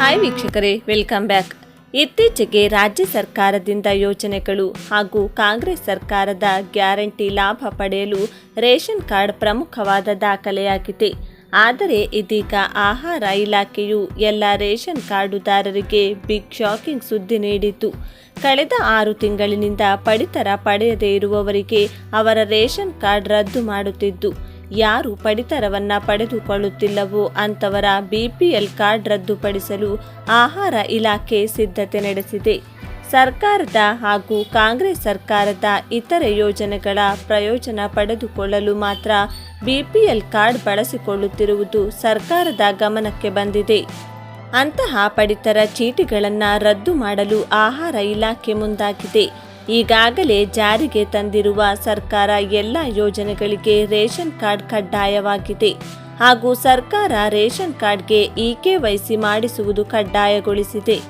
Hi ವೀಕ್ಷಕರೇ, welcome back. ಇತ್ತೀಚೆಗೆ ರಾಜ್ಯ ಸರ್ಕಾರದಿಂದ ಯೋಜನೆಗಳು ಹಾಗೂ ಕಾಂಗ್ರೆಸ್ ಸರ್ಕಾರದ ಗ್ಯಾರಂಟಿ ಲಾಭ ಪಡೆಯಲು ರೇಷನ್ ಕಾರ್ಡ್ ಪ್ರಮುಖವಾದ ದಾಖಲೆಯಾಗಿದೆ. ಆದರೆ ಇದೀಗ ಆಹಾರ ಇಲಾಖೆಯು ಎಲ್ಲ ರೇಷನ್ ಕಾರ್ಡುದಾರರಿಗೆ ಬಿಗ್ ಶಾಕಿಂಗ್ ಸುದ್ದಿ ನೀಡಿತು ಕಳೆದ ಆರು ತಿಂಗಳಿನಿಂದ ಪಡಿತರ ಪಡೆಯದೇ ಇರುವವರಿಗೆ ಅವರ ರೇಷನ್ ಕಾರ್ಡ್ ರದ್ದು ಮಾಡುತ್ತಿದ್ದು ಯಾರು ಪಡಿತರವನ್ನ ಪಡೆದುಕೊಳ್ಳುತ್ತಿಲ್ಲವೋ ಅಂತವರ ಬಿಪಿಎಲ್ ಕಾರ್ಡ್ ರದ್ದುಪಡಿಸಲು ಆಹಾರ ಇಲಾಖೆ ಸಿದ್ಧತೆ ನಡೆಸಿದೆ. ಸರ್ಕಾರದ ಹಾಗೂ ಕಾಂಗ್ರೆಸ್ ಸರ್ಕಾರದ ಇತರೆ ಯೋಜನೆಗಳ ಪ್ರಯೋಜನ ಪಡೆದುಕೊಳ್ಳಲು ಮಾತ್ರ ಬಿಪಿಎಲ್ ಕಾರ್ಡ್ ಬಳಸಿಕೊಳ್ಳುತ್ತಿರುವುದು ಸರ್ಕಾರದ ಗಮನಕ್ಕೆ ಬಂದಿದೆ. ಅಂತಹ ಪಡಿತರ ಚೀಟಿಗಳನ್ನು ರದ್ದು ಮಾಡಲು ಆಹಾರ ಇಲಾಖೆ ಮುಂದಾಗಿದೆ. ಈಗಾಗಲೇ ಜಾರಿಗೆ ತಂದಿರುವ ಸರ್ಕಾರ ಎಲ್ಲ ಯೋಜನೆಗಳಿಗೆ ರೇಷನ್ ಕಾರ್ಡ್ ಕಡ್ಡಾಯವಾಗಿದೆ. ಹಾಗೂ ಸರ್ಕಾರ ರೇಷನ್ ಕಾರ್ಡ್ಗೆ ಇಕೆವೈಸಿ ಮಾಡಿಸುವುದು ಕಡ್ಡಾಯಗೊಳಿಸಿದೆ.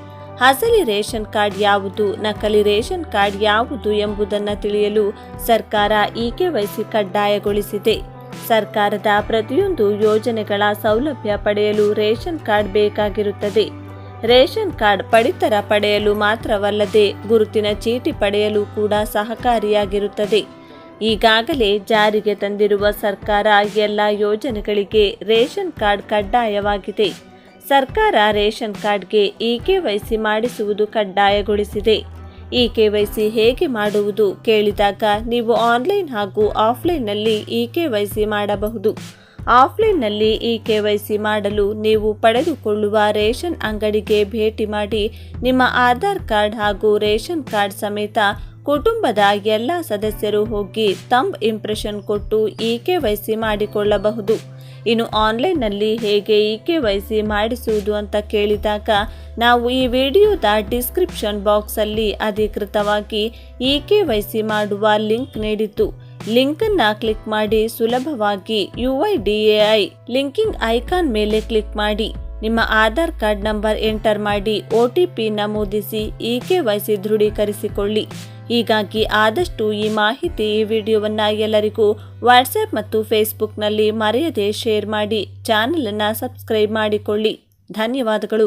ಅಸಲಿ ರೇಷನ್ ಕಾರ್ಡ್ ಯಾವುದು, ನಕಲಿ ರೇಷನ್ ಕಾರ್ಡ್ ಯಾವುದು ಎಂಬುದನ್ನು ತಿಳಿಯಲು ಸರ್ಕಾರ ಇಕೆವೈಸಿ ಕಡ್ಡಾಯಗೊಳಿಸಿದೆ. ಸರ್ಕಾರದ ಪ್ರತಿಯೊಂದು ಯೋಜನೆಗಳ ಸೌಲಭ್ಯ ಪಡೆಯಲು ರೇಷನ್ ಕಾರ್ಡ್ ಬೇಕಾಗಿರುತ್ತದೆ. ರೇಷನ್ ಕಾರ್ಡ್ ಪಡಿತರ ಪಡೆಯಲು ಮಾತ್ರವಲ್ಲದೆ ಗುರುತಿನ ಚೀಟಿ ಪಡೆಯಲು ಕೂಡ ಸಹಕಾರಿಯಾಗಿರುತ್ತದೆ. ಈಗಾಗಲೇ ಜಾರಿಗೆ ತಂದಿರುವ ಸರ್ಕಾರ ಎಲ್ಲ ಯೋಜನೆಗಳಿಗೆ ರೇಷನ್ ಕಾರ್ಡ್ ಕಡ್ಡಾಯವಾಗಿದೆ. ಸರ್ಕಾರ ರೇಷನ್ ಕಾರ್ಡ್ಗೆ ಇ ಇಕೆವೈಸಿ ಮಾಡಿಸುವುದು ಕಡ್ಡಾಯಗೊಳಿಸಿದೆ. ಇ ಇಕೆವೈಸಿ ಹೇಗೆ ಮಾಡುವುದು ಕೇಳಿದಾಗ ನೀವು ಆನ್ಲೈನ್ ಹಾಗೂ ಆಫ್ಲೈನ್ನಲ್ಲಿ ಇ ಇಕೆವೈಸಿ ಮಾಡಬಹುದು. ಆಫ್ಲೈನ್ನಲ್ಲಿ ಈ ಕೆವೈಸಿ ಮಾಡಲು ನೀವು ಪಡೆದುಕೊಳ್ಳುವ ರೇಷನ್ ಅಂಗಡಿಗೆ ಭೇಟಿ ಮಾಡಿ ನಿಮ್ಮ ಆಧಾರ್ ಕಾರ್ಡ್ ಹಾಗೂ ರೇಷನ್ ಕಾರ್ಡ್ ಸಮೇತ ಕುಟುಂಬದ ಎಲ್ಲ ಸದಸ್ಯರು ಹೋಗಿ ತಂಬ್ ಇಂಪ್ರೆಷನ್ ಕೊಟ್ಟು ಇ ಕೆ ಮಾಡಿಕೊಳ್ಳಬಹುದು. ಇನ್ನು ಆನ್ಲೈನ್ನಲ್ಲಿ ಹೇಗೆ ಇ ಕೆ ಮಾಡಿಸುವುದು ಅಂತ ಕೇಳಿದಾಗ ನಾವು ಈ ವಿಡಿಯೋದ ಡಿಸ್ಕ್ರಿಪ್ಷನ್ ಬಾಕ್ಸಲ್ಲಿ ಅಧಿಕೃತವಾಗಿ ಇ ಕೆ ಮಾಡುವ ಲಿಂಕ್ ನೀಡಿದ್ದು. ಲಿಂಕನ್ನು ಕ್ಲಿಕ್ ಮಾಡಿ ಸುಲಭವಾಗಿ U I D A I linking icon ಮೇಲೆ ಕ್ಲಿಕ್ ಮಾಡಿ. ನಿಮ್ಮ ಆಧಾರ್ ಕಾರ್ಡ್ ನಂಬರ್ ಎಂಟರ್ ಮಾಡಿ ಒ ಟಿ ಪಿ ನಮೂದಿಸಿ ಇ ಕೆ ವೈಸಿ ದೃಢೀಕರಿಸಿಕೊಳ್ಳಿ. ಹೀಗಾಗಿ ಆದಷ್ಟು ಈ ಮಾಹಿತಿ ಈ ವಿಡಿಯೋವನ್ನು ಎಲ್ಲರಿಗೂ ವಾಟ್ಸ್ಆ್ಯಪ್ ಮತ್ತು ಫೇಸ್ಬುಕ್ನಲ್ಲಿ ಮರೆಯದೆ ಶೇರ್ ಮಾಡಿ. ಚಾನಲನ್ನು ಸಬ್ಸ್ಕ್ರೈಬ್ ಮಾಡಿಕೊಳ್ಳಿ. ಧನ್ಯವಾದಗಳು.